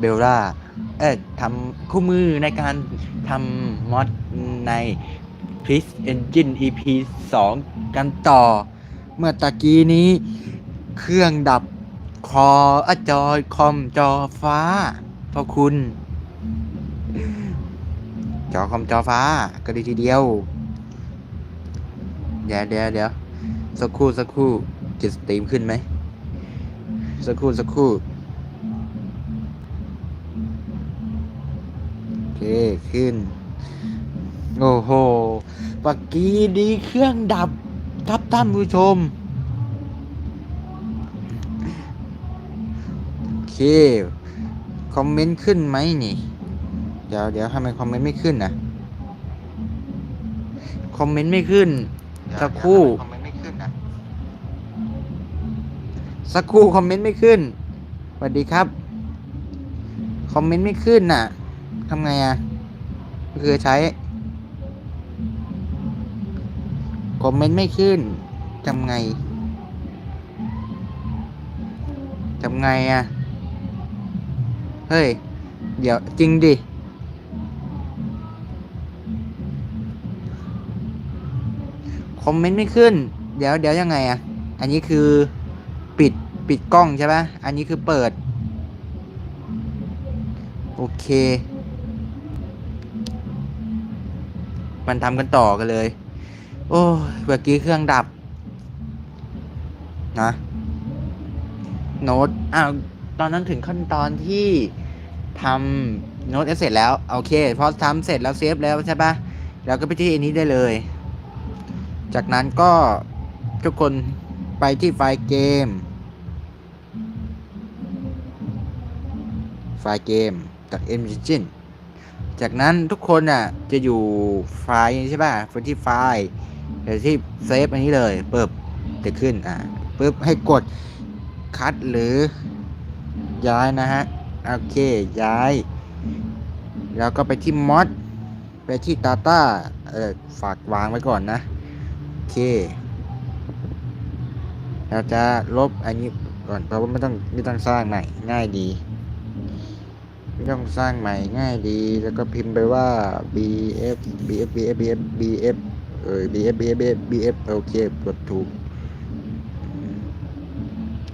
เบลล่าเอ๊ะทำคู่มือในการทำมอดใน p r i s Engine EP 2 กันต่อ เมื่อตะกี้นี้ เครื่องดับคออจอยคอมจอฟ้าพอคุณ จอคอมจอฟ้า ก็ดีทีเดียว เดี๋ยวเดี๋ยวเดี๋ยวสักครู่สักครู่จะสตรีมขึ้นไหม สักครู่สักครู่ เคขึ้น โอ้โหปากกี้ดีเครื่องดับครับท่านผู้ชม โอเค คอมเมนต์ขึ้นไหมนี่ เดี๋ยวเดี๋ยวทำไมคอมเมนต์ไม่ขึ้นนะคอมเมนต์ไม่ขึ้น สักครู่คอมเมนต์ไม่ขึ้นนะสักครู่คอมเมนต์ไม่ขึ้นสวัสดีครับ คอมเมนต์ไม่ขึ้นน่ะ ทำไงอะคือใช้ คอมเมนต์ไม่ขึ้นทำไงทำไงอะ เฮ้ย เดี๋ยวจริงดิคอมเมนต์ไม่ขึ้น เดี๋ยวเดี๋ยวยังไงอะ อันนี้คือปิดปิดกล้องใช่ปะอันนี้คือเปิด โอเค มันทำกันต่อกันเลย โอ้ยเมื่อกี้เครื่องดับ นะโน้ตอ้าวตอนนั้นถึงขั้นตอนที่ทำโน้ตเสร็จแล้วโอเคพอทำเสร็จแล้วเซฟแล้วใช่ปะเราก็ไปที่อันนี้ได้เลย จากนั้นก็ทุกคนไปที่ไฟล์เกม ไฟล์เกมจาก Engine จากนั้นทุกคนอะจะอยู่ไฟล์ใช่ป่ะไปที่ไฟล์ที่เซฟอันนี้เลยปึ๊บจะขึ้นอะปึ๊บให้กดคัดหรือย้ายนะฮะ โอเค ย้าย แล้วก็ไปที่มอดไปที่ Data เออฝากวางไว้ก่อนนะ โอเค เราจะลบอันนี้ก่อนเพราะว่าไม่ต้องไม่ต้องสร้างใหม่ง่ายดี ไม่ต้องสร้างใหม่ง่ายดี แล้วก็พิมพ์ไปว่า bf bf bf bf bf เออ bf bf bf bf โอเคกดถูก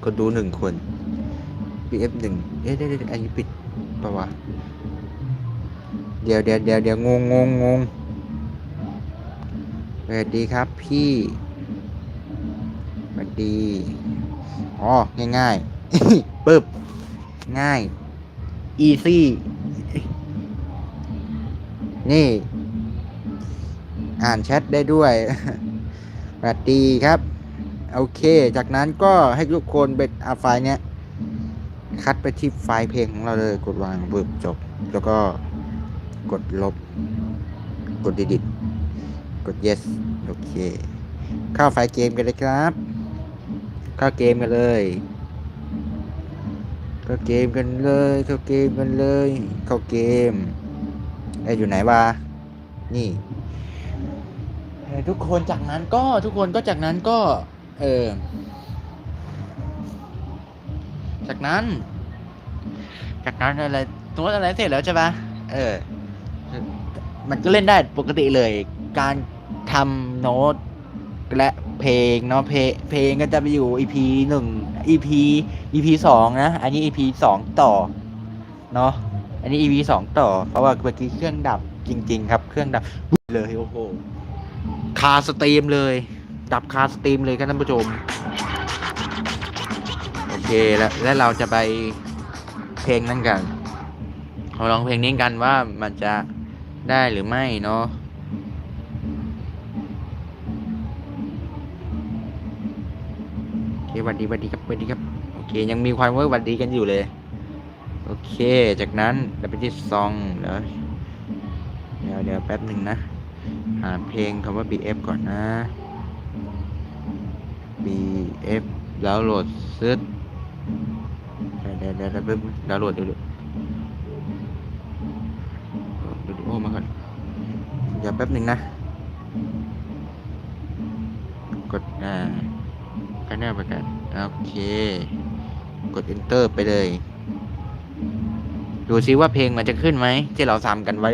กดดูหนึ่งคน bf หนึ่งเอ๊ะเดี๋ยเดี๋ยวอันนี้ปิดปะวะ เดี๋ยวเดี๋ยวเดี๋ยวเดี๋ยวงงงงงงสวัสดีครับพี่สวัสดี อ๋อ ง่ายๆปึ๊บ ง่าย easy นี่ อ่านแชทได้ด้วยสวัสดีครับ โอเค จากนั้นก็ให้ทุกคนเบ็ดอาไฟล์เนี้ย คัดไปที่ไฟล์เพลงของเราเลย กดวางบึบจบ แล้วก็กดลบ กด delete กด yes โอเค เข้าไฟล์เกมกันเลยครับ เข้าเกมกันเลย เข้าเกมกันเลย เข้าเกมกันเลย เข้าเกมไอ้อยู่ไหนวะนี่เอ่อทุกคนจากนั้นก็ทุกคนก็จากนั้นก็ เออจากนั้น จากนั้นอะไรตัวอะไรเสร็จแล้วใช่ปะเออ มันก็เล่นได้ปกติเลย การทำโน้ตและเพลงเนาะเพลงเพลงก็จะไปอยู่ EP หนึ่ง EP EP สองนะ อันนี้ EP สองต่อ เนาะ อันนี้ EP สองต่อ เพราะว่าเมื่อกี้เครื่องดับจริง ๆ ครับ เครื่องดับเลยโอ้โห คาสตรีมเลย ดับคาสตรีมเลยครับท่านผู้ชม โอเคแล้วแล้วเราจะไปเพลงนั้นกันเราลองเพลงนี้กันว่ามันจะได้หรือไม่เนาะ หวัดดีหวัดดีครับหวัดดีครับ โอเค ยังมีความว่าหวัดดีกันอยู่เลย โอเค จากนั้นเราไปที่ซองเดี๋ยวเดี๋ยวเดี๋ยวแป๊บหนึ่งนะ หาเพลงคำว่า BF ก่อนนะ BF ดาวน์โหลดซึดเดี๋ยวเดี๋ยวเดี๋ยวเดี๋ยวดาวน์โหลดเดี๋ยวเดี๋ยววิดีโอ้มาก่อนเดี๋ยวแป๊บหนึ่งนะ กดอ่า ก็แน่ประกันโอเค กด enter ไปเลย ดูซิว่าเพลงมันจะขึ้นไหมที่เราทำกันไว้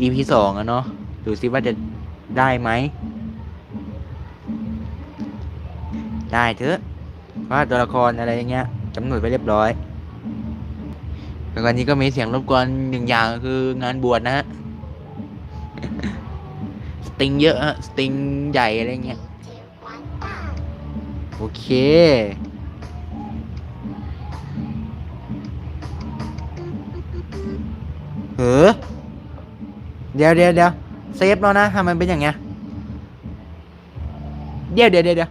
EP สองอะเนาะดูซิว่าจะได้ไหม ได้เถอะว่าตัวละครอะไรอย่างเงี้ยกำหนดไว้เรียบร้อยแล้ววันนี้ก็มีเสียงรบกวนหนึ่งอย่างคืองานบวชนะฮะ สติงเยอะฮะ สติงใหญ่อะไรเงี้ย โอเค เออเดี๋ยวเดี๋ยวเดี๋ยวเซฟแล้วนะทำไมเป็นอย่างเงี้ยเดี๋ยวเดี๋ยวเดี๋ยวเดี๋ยว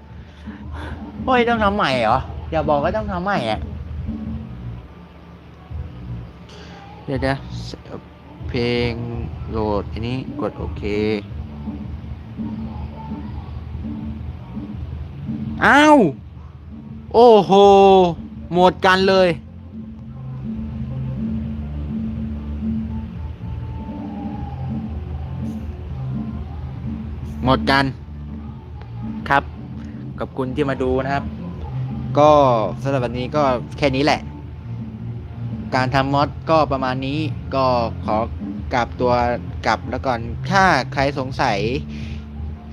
โอ้ยต้องทำใหม่เหรอ อย่าบอกว่าต้องทำใหม่อะ เดี๋ยวเดี๋ยวเพลงโหลดอันนี้กดโอเค อ้าว โอ้โห หมดกันเลย หมดกัน ครับ ขอบคุณที่มาดูนะครับ ก็สำหรับวันนี้ก็แค่นี้แหละ การทำมอดก็ประมาณนี้ก็ขอกลับตัวกลับแล้วก่อน ถ้าใครสงสัย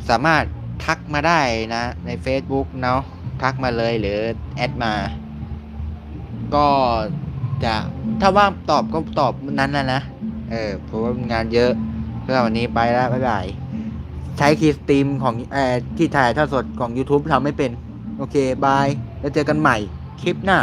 สามารถ ทักมาได้นะ ใน Facebook เนาะทักมาเลยหรือแอดมา ก็จะถ้าว่างตอบก็ตอบนั้นนะนะ เออเพราะว่างานเยอะสำหรับวันนี้ไปแล้วบ๊ายบาย ใช้คีย์สตรีมของเอ่อที่ถ่ายทอดสดของ YouTube ทำไม่เป็น โอเค บาย แล้วเจอกันใหม่คลิปหน้า